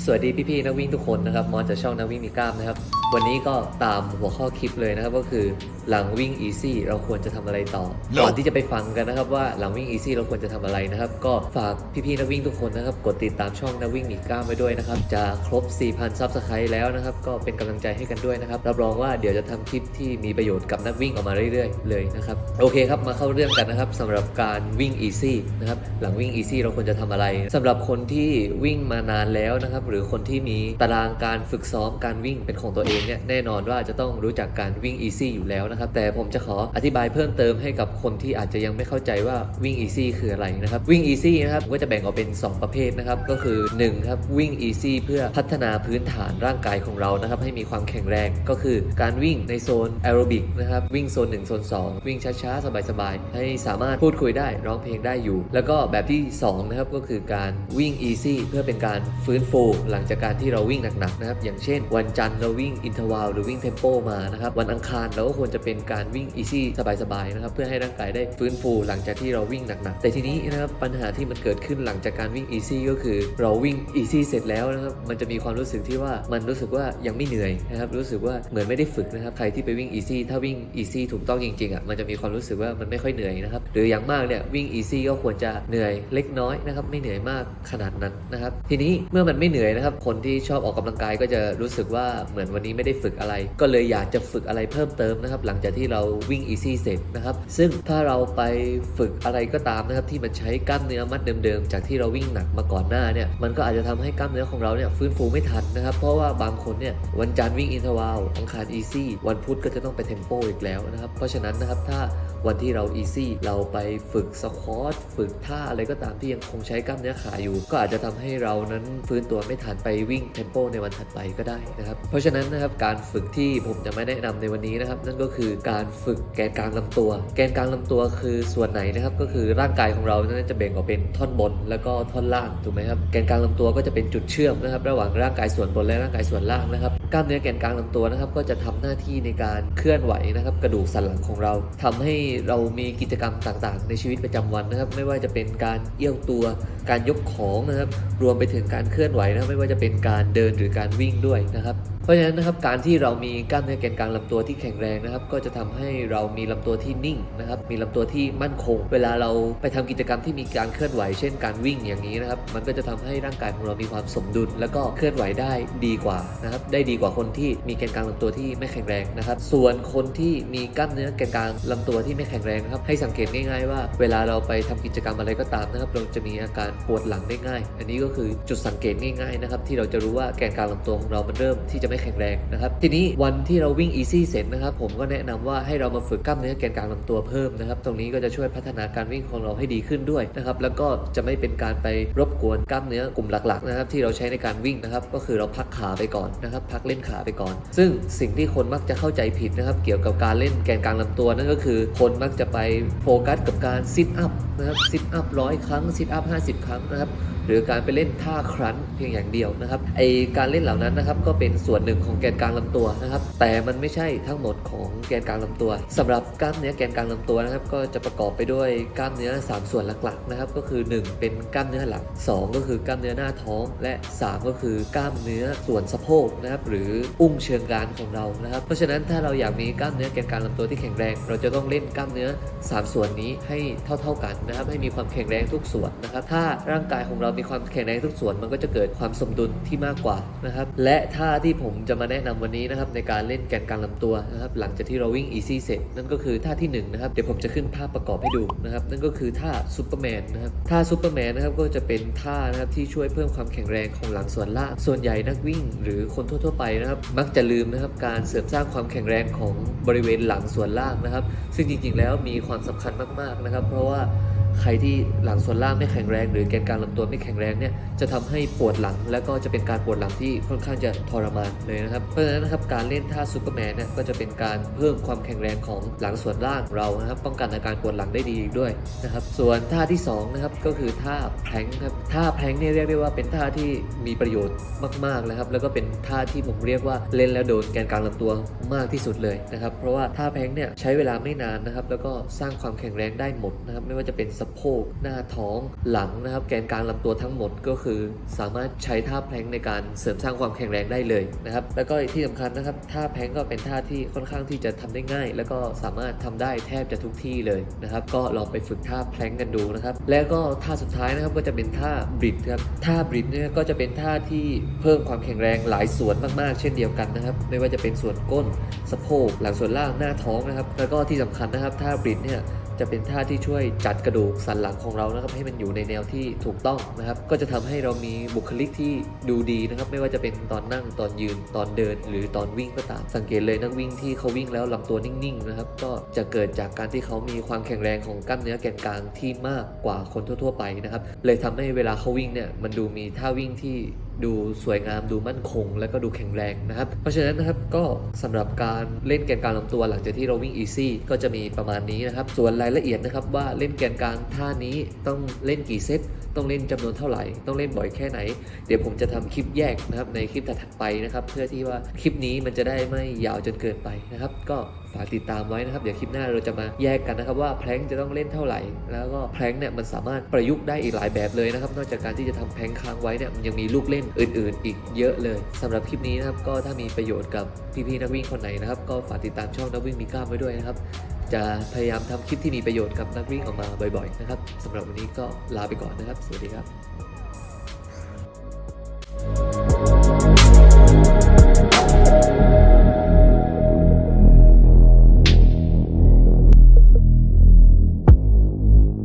สวัสดีพี่ๆนักวิ่งทุกคนนะครับมอสจากช่องนักวิ่งมีกล้ามนะครับ วันนี้ก็ตามหัวข้อคลิปเลยนะครับก็คือหลังวิ่ง Easy เราควรจะทำอะไรต่อ No. ก่อนที่จะไปฟังกันนะครับว่าหลังวิ่ง Easy เราควรจะทำอะไรนะครับ ก็ฝากพี่ๆนักวิ่งทุกคนนะครับ กดติดตามช่องนักวิ่งมีกล้ามไว้ด้วยนะครับ จะครบ 4,000 ซับสไครต์แล้วนะครับ ก็เป็นกำลังใจให้กันด้วยนะครับ รับรองว่าเดี๋ยวจะทำคลิปที่มีประโยชน์กับนักวิ่งออกมาเรื่อยๆ เลยนะครับ โอเคครับ มาเข้าเรื่องกันนะครับสำหรับการวิ่ง Easy นะครับ หลังวิ่ง Easy เราควรจะทำอะไรสำหรับคนที่วิ่งมานานแล้วนะครับ หรือคนที่มีตารางการฝึกซ้อมการวิ่งเป็นของตัวเองเนี่ย แน่นอนว่าจะต้องรู้จักการวิ่ง Easy อยู่แล้วนะครับ แต่ผมจะขออธิบายเพิ่มเติมให้กับคนที่อาจจะยังไม่เข้าใจว่าวิ่ง Easy คืออะไรนะครับ วิ่ง Easy นะครับก็จะแบ่งออกเป็น 2 ประเภทนะครับ ก็คือ1ครับวิ่ง Easy เพื่อพัฒนาพื้นฐานร่างกายของเรานะครับ ให้มีความแข็งแรงก็คือการวิ่งในโซนแอโรบิกนะครับวิ่งโซน1โซน2 วิ่งช้าๆ สบายๆ ให้สามารถพูดคุยได้ร้องเพลงได้อยู่ แล้วก็แบบที่2นะครับก็คือการวิ่ง Easy เพื่อเป็นการฟื้นฟูหลังจากการที่เราวิ่งหนักๆนะครับอย่างเช่น วันจันทร์เราวิ่งอินเทอร์วัลหรือวิ่งเทมโปมานะครับวันอังคารเราก็ควรจะเป็นการวิ่งอีซี่สบายๆนะครับเพื่อให้ร่างกายได้ฟื้นฟูหลังจากที่เราวิ่งหนักๆแต่ทีนี้นะครับปัญหาที่มันเกิดขึ้นหลังจากการวิ่งอีซี่ก็คือ เราวิ่งอีซี่เสร็จแล้วนะครับมันจะมีความรู้สึกที่ว่ามันรู้สึกว่ายังไม่เหนื่อยนะครับรู้สึกว่าเหมือนไม่ได้ฝึกนะครับใครที่ไปวิ่งอีซี่ถ้าวิ่งอีซี่ถูกต้องจริงๆอะมันจะมีความรู้สึกว่ามันไม่ค่อยเหนื่อยนะครับ หรืออย่างมากเนี่ยวิ่ง Easy ก็ควรจะเหนื่อยเล็กน้อยนะครับไม่เหนื่อยมากขนาดนั้นนะครับทีนี้เมื่อมันไม่เหนื่อยนะครับคนที่ชอบออกกำลังกายก็จะรู้สึกว่าเหมือนวันนี้ไม่ได้ฝึกอะไร ก็เลยอยากจะฝึกอะไรเพิ่มเติมนะครับหลังจากที่เราวิ่ง Easy เสร็จนะครับซึ่งถ้าเราไปฝึกอะไรก็ตามนะครับที่มันใช้กล้ามเนื้อมัดเดิมๆจากที่เราวิ่งหนักมาก่อนหน้าเนี่ยมันก็อาจจะทำให้กล้ามเนื้อของเราเนี่ยฟื้นฟูไม่ทันนะครับเพราะว่าบางคนเนี่ยวันจันทร์วิ่งอินทอร์วัลอังคาร Easy วันพุธก็จะต้องไปเทมโปอีกแล้วนะครับเพราะฉะนั้นนะครับถ้า วันที่เรา Easy เราไปฝึกสควอตฝึกท่าอะไรก็ตามที่ยังคงใช้กล้ามเนื้อขาอยู่ ก็อาจจะทำให้เรานั้นฟื้นตัวไม่ทันไปวิ่งเทมโปในวันถัดไปก็ได้นะครับเพราะฉะนั้นนะครับการฝึกที่ผมจะไมาแนะนำในวันนี้นะครับ นั่นก็คือการฝึกแกนกลางลำตัว แกนกลางลำตัวคือส่วนไหนนะครับก็คือร่างกายของเรานั้นจะแบ่งออกเป็นท่อนบน แล้วก็ท่อนล่างถูกไหมครับแกนกลางลำตัวก็จะเป็นจุดเชื่อมนะครับ ระหว่างร่างกายส่วนบนและร่างกายส่วนล่างนะครับกล้ามเนื้อแกนกลางลำตัวนะครับก็จะทำหน้าที่ในการเคลื่อนไหวนะครับ กระดูกสันหลังของเราทำให้เรามีกิจกรรมต่างๆ ในชีวิตประจำวันนะครับ ไม่ว่าจะเป็นการเอี้ยวตัวการยกของนะครับ รวมไปถึงการเคลื่อนไหวนะไม่ว่าจะเป็นการเดินหรือการวิ่งด้วยนะครับ เพราะฉะนั้นนะครับการที่เรามีกล้ามเนื้อแกนกลางลำตัวที่แข็งแรงนะครับก็จะทำให้เรามีลำตัวที่นิ่งนะครับมีลำตัวที่มั่นคง เวลาเราไปทำกิจกรรมที่มีการเคลื่อนไหว เช่นการวิ่งอย่างนี้นะครับมันก็จะทำให้ร่างกายของเรามีความสมดุล แล้วก็เคลื่อนไหวได้ดีกว่านะครับได้ดีกว่าคนที่มีแกนกลางลำตัวที่ไม่แข็งแรงนะครับส่วนคนที่มีกล้ามเนื้อแกนกลางลำตัวที่ไม่แข็งแรงนะครับให้สังเกตง่ายๆว่า เวลาเราไปทำกิจกรรมอะไรก็ตามนะครับเราจะมีอาการปวดหลังได้ง่าย อันนี้ก็คือจุดสังเกตง่ายๆนะครับที่เราจะรู้ว่าแกนกลางลำตัวของเรามันเริ่มที่จะไม่แข็งแรงนะครับ ทีนี้วันที่เราวิ่ง easy เสร็จนะครับ ผมก็แนะนำว่าให้เรามาฝึกกล้ามเนื้อแกนกลางลำตัวเพิ่มนะครับ ตรงนี้ก็จะช่วยพัฒนาการวิ่งของเราให้ดีขึ้นด้วยนะครับ แล้วก็จะไม่เป็นการไปรบกวนกล้ามเนื้อกลุ่มหลักๆนะครับที่เราใช้ในการวิ่งนะครับ ก็คือเราพักขาไปก่อนนะครับ พักเล่นขาไปก่อน ซึ่งสิ่งที่คนมักจะเข้าใจผิดนะครับ เกี่ยวกับการเล่นแกนกลางลำตัวนั่นก็คือ คนมักจะไปโฟกัสกับการซิทอัพนะครับซิทอัพร้อยครั้งซิทอัพ50 ครั้งนะครับ หรือการไปเล่นท่าครั้นเพียงอย่างเดียวนะครับไอการเล่นเหล่านั้นนะครับก็เป็นส่วนหนึ่งของแกนกลางลำตัวนะครับ แต่มันไม่ใช่ทั้งหมดของแกนกลางลำตัวสำหรับกล้ามเนื้อแกนกลางลำตัวนะครับ ก็จะประกอบไปด้วยกล้ามเนื้อ 3 ส่วนหลักๆนะครับ ก็คือ 1 เป็นกล้ามเนื้อหลัง 2 ก็คือกล้ามเนื้อหน้าท้อง และ 3 ก็คือกล้ามเนื้อส่วนสะโพกนะครับหรืออุ้งเชิงกรานของเรานะครับ เพราะฉะนั้นถ้าเราอยากมีกล้ามเนื้อแกนกลางลำตัวที่แข็งแรง เราจะต้องเล่นกล้ามเนื้อ 3 ส่วนนี้ให้เท่า ๆกันนะครับให้มีความแข็งแรงทุกส่วนนะครับ ถ้าร่างกายของเรามีความแข็งแรงทุกส่วนมันก็จะเกิดความสมดุลที่มากกว่านะครับ และท่าที่ผมจะมาแนะนำวันนี้นะครับในการเล่นแกนกลางลำตัวนะครับ หลังจากที่เราวิ่ง easy เสร็จนั่นก็คือท่าที่หนึ่งนะครับเดี๋ยวผมจะขึ้นภาพประกอบให้ดูนะครับนั่นก็คือท่าซูเปอร์แมนนะครับท่าซูเปอร์แมนนะครับก็จะเป็นท่านะครับที่ช่วยเพิ่มความแข็งแรงของหลังส่วนล่างส่วนใหญ่นักวิ่ง หรือคนทั่วๆไปนะครับ มักจะลืมนะครับการเสริมสร้างความแข็งแรงของบริเวณหลังส่วนล่างนะครับ ซึ่งจริงๆแล้วมีความสำคัญมากๆนะครับ เพราะว่า ใครที่หลังส่วนล่างไม่แข็งแรง หรือแกนกลางลำตัวไม่แข็งแรงเนี่ยจะทำให้ปวดหลัง แล้วก็จะเป็นการปวดหลังที่ค่อนข้างจะทรมานเลยนะครับเพราะฉะนั้นนะครับการเล่นท่าซูเปอร์แมนเนี่ยก็จะเป็นการเพิ่มความแข็งแรงของหลังส่วนล่างเรานะครับป้องกันอาการปวดหลังได้ดีอีกด้วยนะครับส่วนท่าที่สองนะครับก็คือท่าแพลงค์ครับท่าแพลงค์เนี่ยเรียกได้ว่าเป็นท่าที่มีประโยชน์มากๆนะครับแล้วก็เป็นท่าที่ผมเรียกว่าเล่นแล้วโดนแกนกลางลำตัวมากที่สุดเลยนะครับเพราะว่าท่าแพลงค์เนี่ยใช้เวลาไม่นานนะครับแล้วก็สร้างความแข็งแรงได้หมดนะครับไม่ว่าจะเป็นสสะโพก หน้าท้องหลังนะครับแกนกลางลำตัวทั้งหมดก็คือ สามารถใช้ท่าแพลงในการเสริมสร้างความแข็งแรงได้เลยนะครับแล้วก็ที่สำคัญนะครับท่าแพลงก็เป็นท่าที่ค่อนข้างที่จะทำได้ง่าย แล้วก็สามารถทำได้แทบจะทุกที่เลยนะครับก็ลองไปฝึกท่าแพลงกันดูนะครับแล้วก็ท่าสุดท้ายนะครับก็จะเป็นท่าบริดครับท่าบริดเนี่ยก็จะเป็นท่าที่เพิ่มความแข็งแรงหลายส่วนมากๆ เช่นเดียวกันนะครับไม่ว่าจะเป็นส่วนก้นสะโพกหลังส่วนล่างหน้าท้องนะครับแล้วก็ที่สำคัญนะครับท่าบริดเนี่ย จะเป็นท่าที่ช่วยจัดกระดูกสันหลังของเรานะครับให้มันอยู่ในแนวที่ถูกต้องนะครับ ก็จะทำให้เรามีบุคลิกที่ดูดีนะครับ ไม่ว่าจะเป็นตอนนั่งตอนยืนตอนเดิน หรือตอนวิ่งก็ตาม สังเกตเลยนักวิ่งที่เขาวิ่งแล้วลำตัวนิ่งๆนะครับ ก็จะเกิดจากการที่เขามีความแข็งแรงของกล้ามเนื้อแกนกลางที่มากกว่าคนทั่ว ๆ ไปนะครับ เลยทำให้เวลาเขาวิ่งเนี่ยมันดูมีท่าวิ่งที่ ดูสวยงามดูมั่นคง แล้วก็ดูแข็งแรงนะครับ เพราะฉะนั้นนะครับก็สำหรับการเล่นแกนกลางลำตัวหลังจากที่เราวิ่งอีซี่ก็จะมีประมาณนี้นะครับ ส่วนรายละเอียดนะครับว่าเล่นแกนกลางท่านี้ต้องเล่นกี่เซตต้องเล่นจำนวนเท่าไหร่ ต้องเล่นบ่อยแค่ไหน เดี๋ยวผมจะทำคลิปแยกนะครับในคลิปถัดไปนะครับ เพื่อที่ว่าคลิปนี้มันจะได้ไม่ยาวจนเกินไปนะครับ ก็ฝากติดตามไว้นะครับ เดี๋ยวคลิปหน้าเราจะมาแยกกันนะครับ ว่าแพลงจะต้องเล่นเท่าไหร่ แล้วก็แพลงเนี่ยมันสามารถประยุกต์ได้อีกหลายแบบเลยนะครับ นอกจากการที่จะทำแพลงค้างไว้เนี่ยมันยังมีลูกเล่นอื่น ๆ อีกเยอะเลยสำหรับคลิปนี้นะครับก็ถ้ามีประโยชน์กับพี่ๆนักวิ่งคนไหนนะครับ ก็ฝากติดตามช่องนักวิ่งมีกล้ามไว้ด้วยนะครับ จะพยายามทำคลิปที่มีประโยชน์กับนักวิ่งออกมาบ่อย ๆ นะครับสำหรับวันนี้ก็ลาไปก่อนนะครับ สวัสดีครับ